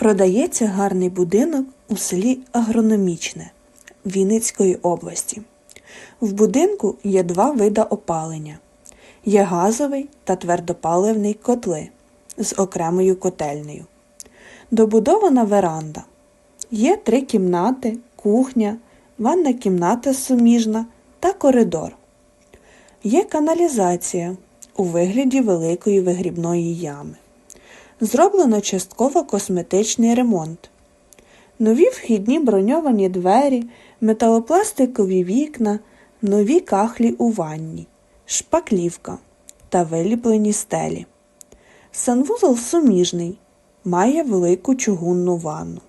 Продається гарний будинок у селі Агрономічне Вінницької області. В будинку є два вида опалення: є газовий та твердопаливний котли з окремою котельнею. Добудована веранда. Є три кімнати, кухня, ванна кімната суміжна та коридор. Є каналізація у вигляді великої вигрібної ями. Зроблено частково косметичний ремонт. Нові вхідні броньовані двері, металопластикові вікна, нові кахлі у ванні, шпаклівка та виліплені стелі. Санвузол суміжний, має велику чугунну ванну.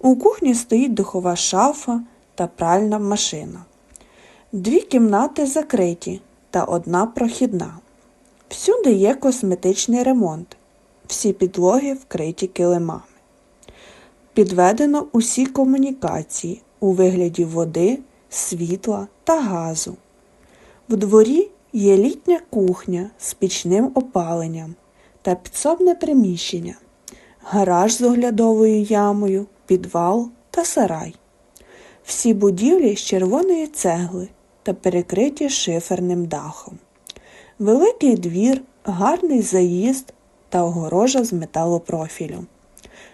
У кухні стоїть духова шафа та пральна машина. Дві кімнати закриті та одна прохідна. Всюди є косметичний ремонт. Всі підлоги вкриті килимами. Підведено усі комунікації у вигляді води, світла та газу. В дворі є літня кухня з пічним опаленням та підсобне приміщення, гараж з оглядовою ямою, підвал та сарай. Всі будівлі з червоної цегли та перекриті шиферним дахом. Великий двір, гарний заїзд та огорожа з металопрофілю.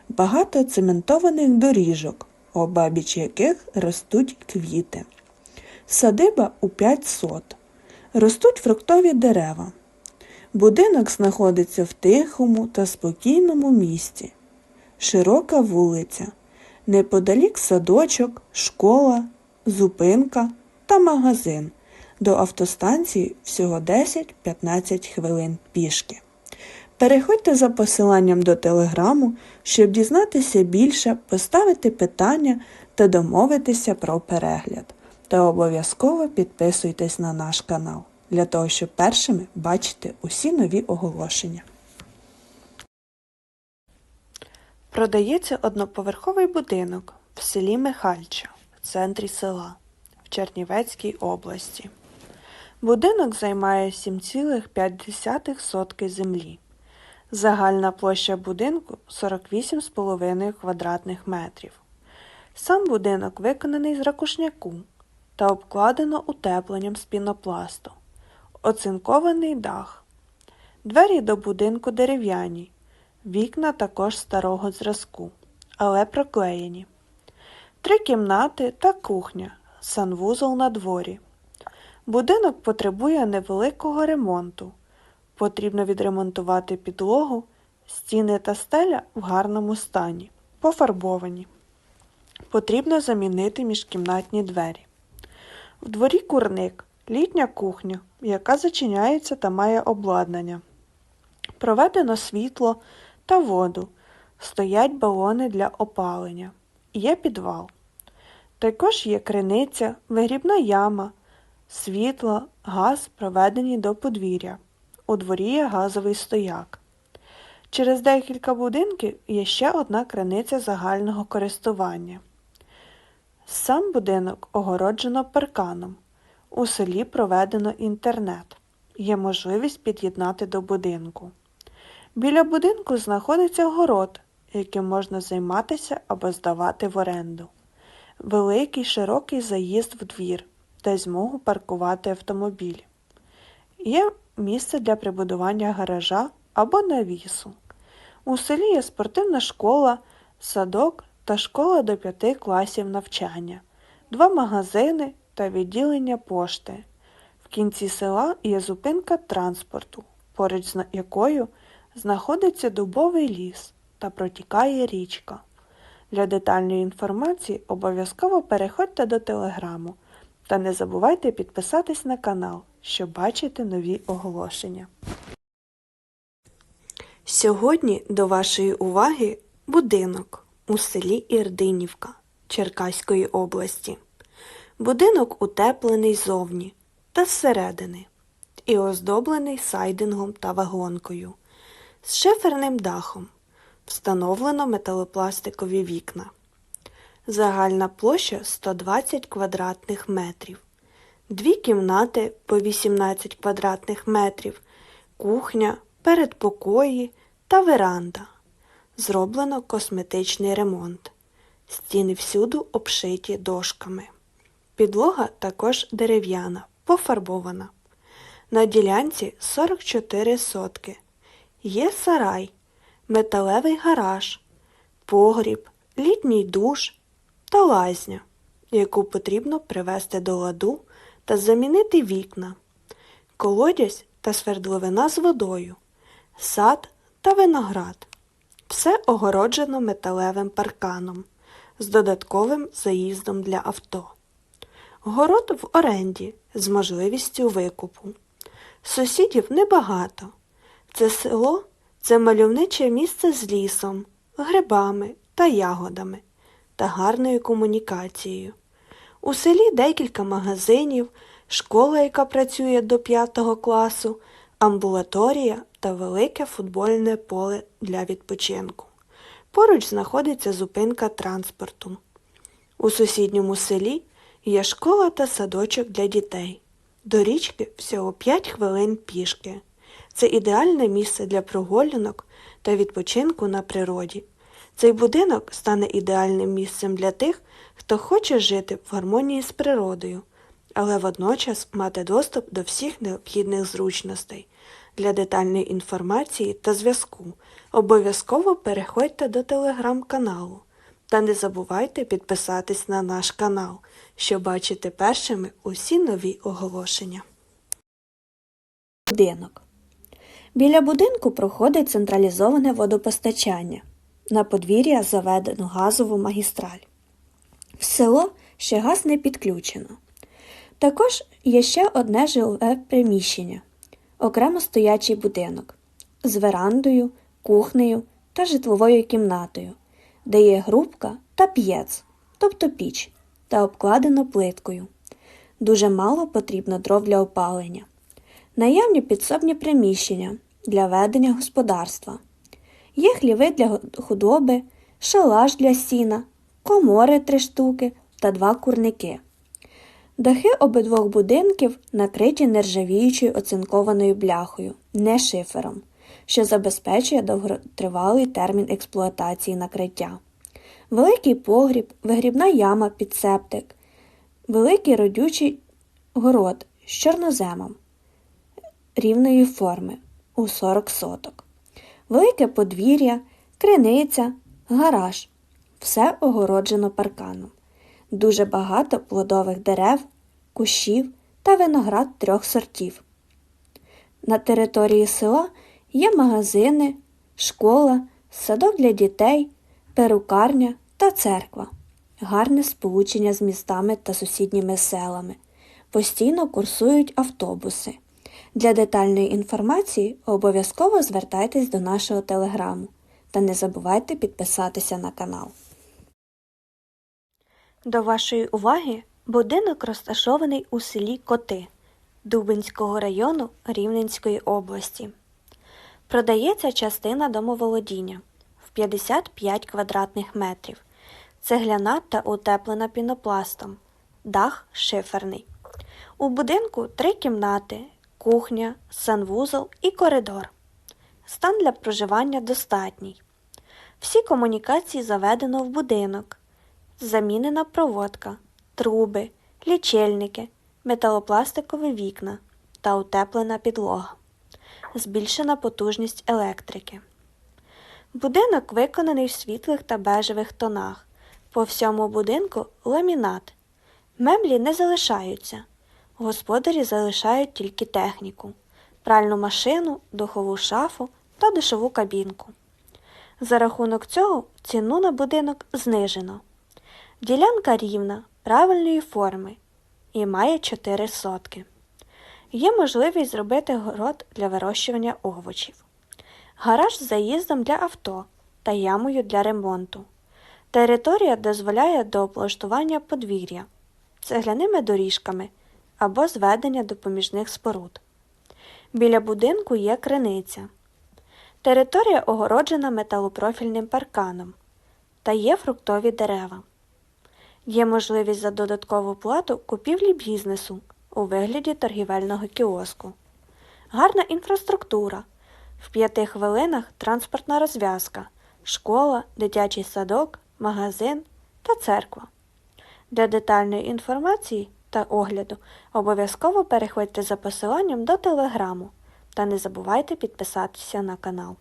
Багато цементованих доріжок, обабіч яких ростуть квіти. Садиба у п'ять сот. Ростуть фруктові дерева. Будинок знаходиться в тихому та спокійному місті. Широка вулиця. Неподалік садочок, школа, зупинка та магазин. До автостанції всього 10-15 хвилин пішки. Переходьте за посиланням до телеграму, щоб дізнатися більше, поставити питання та домовитися про перегляд. Та обов'язково підписуйтесь на наш канал для того, щоб першими бачити усі нові оголошення. Продається одноповерховий будинок в селі Михальча в центрі села в Чернівецькій області. Будинок займає 7,5 сотки землі. Загальна площа будинку 48,5 квадратних метрів. Сам будинок виконаний з ракушняку та обкладено утепленням з пінопласту. Оцинкований дах. Двері до будинку дерев'яні. Вікна також старого зразку, але проклеєні. Три кімнати та кухня, санвузол на дворі. Будинок потребує невеликого ремонту. Потрібно відремонтувати підлогу, стіни та стеля в гарному стані, пофарбовані. Потрібно замінити міжкімнатні двері. В дворі курник, літня кухня, яка зачиняється та має обладнання. Проведено світло та воду. Стоять балони для опалення. Є підвал. Також є криниця, вигрібна яма, світло, газ проведені до подвір'я. У дворі є газовий стояк. Через декілька будинків є ще одна криниця загального користування. Сам будинок огороджено парканом. У селі проведено інтернет. Є можливість під'єднати до будинку. Біля будинку знаходиться город, яким можна займатися або здавати в оренду. Великий широкий заїзд в двір, де змогу паркувати автомобіль. Є місце для прибудування гаража або навісу. У селі є спортивна школа, садок та школа до п'яти класів навчання, два магазини та відділення пошти. В кінці села є зупинка транспорту, поруч з якою знаходиться дубовий ліс та протікає річка. Для детальної інформації обов'язково переходьте до телеграму та не забувайте підписатись на канал, щоб бачити нові оголошення. Сьогодні до вашої уваги будинок у селі Ірдинівка Черкаської області. Будинок утеплений зовні та зсередини і оздоблений сайдингом та вагонкою з шиферним дахом. Встановлено металопластикові вікна. Загальна площа 120 квадратних метрів. Дві кімнати по 18 квадратних метрів, кухня, передпокої та веранда. Зроблено косметичний ремонт. Стіни всюду обшиті дошками. Підлога також дерев'яна, пофарбована. На ділянці 44 сотки. Є сарай, металевий гараж, погріб, літній душ та лазня, яку потрібно привести до ладу та замінити вікна, колодязь та свердловина з водою, сад та виноград. Все огороджено металевим парканом з додатковим заїздом для авто. Город в оренді з можливістю викупу. Сусідів небагато. Це село це мальовниче місце з лісом, грибами та ягодами та гарною комунікацією. У селі декілька магазинів, школа, яка працює до 5 класу, амбулаторія та велике футбольне поле для відпочинку. Поруч знаходиться зупинка транспорту. У сусідньому селі є школа та садочок для дітей. До річки всього 5 хвилин пішки. Це ідеальне місце для прогулянок та відпочинку на природі. Цей будинок стане ідеальним місцем для тих, хто хоче жити в гармонії з природою, але водночас мати доступ до всіх необхідних зручностей. Для детальної інформації та зв'язку обов'язково переходьте до телеграм-каналу та не забувайте підписатись на наш канал, щоб бачити першими усі нові оголошення. Будинок. Біля будинку проходить централізоване водопостачання. На подвір'я заведено газову магістраль. В село ще газ не підключено. Також є ще одне жиле приміщення окремо стоячий будинок з верандою, кухнею та житловою кімнатою, де є грубка та п'єц, тобто піч, та обкладено плиткою. Дуже мало потрібно дров для опалення. Наявні підсобні приміщення для ведення господарства. Є хліви для худоби, шалаш для сіна, комори три штуки та два курники. Дахи обидвох будинків накриті нержавіючою оцинкованою бляхою, не шифером, що забезпечує довготривалий термін експлуатації накриття. Великий погріб, вигрібна яма під септик, великий родючий город з чорноземом рівної форми у 40 соток, велике подвір'я, криниця, гараж. Все огороджено парканом. Дуже багато плодових дерев, кущів та виноград трьох сортів. На території села є магазини, школа, садок для дітей, перукарня та церква, гарне сполучення з містами та сусідніми селами. Постійно курсують автобуси. Для детальної інформації обов'язково звертайтесь до нашого телеграму та не забувайте підписатися на канал. До вашої уваги будинок розташований у селі Коти Дубинського району Рівненської області. Продається частина домоволодіння в 55 квадратних метрів, цегляна та утеплена пінопластом, дах шиферний. У будинку три кімнати, кухня, санвузол і коридор. Стан для проживання достатній. Всі комунікації заведено в будинок замінена проводка, труби, лічильники, металопластикові вікна та утеплена підлога, збільшена потужність електрики. Будинок виконаний в світлих та бежевих тонах. По всьому будинку ламінат. Меблі не залишаються. Господарі залишають тільки техніку, пральну машину, духову шафу та душову кабінку. За рахунок цього ціну на будинок знижено. Ділянка рівна, правильної форми і має 4 сотки. Є можливість зробити город для вирощування овочів, гараж з заїздом для авто та ямою для ремонту. Територія дозволяє до облаштування подвір'я, цегляними доріжками або зведення допоміжних споруд. Біля будинку є криниця. Територія огороджена металопрофільним парканом та є фруктові дерева. Є можливість за додаткову плату купівлі бізнесу у вигляді торгівельного кіоску. Гарна інфраструктура. В п'яти хвилинах транспортна розв'язка школа, дитячий садок, магазин та церква. Для детальної інформації та огляду обов'язково переходьте за посиланням до телеграму та не забувайте підписатися на канал.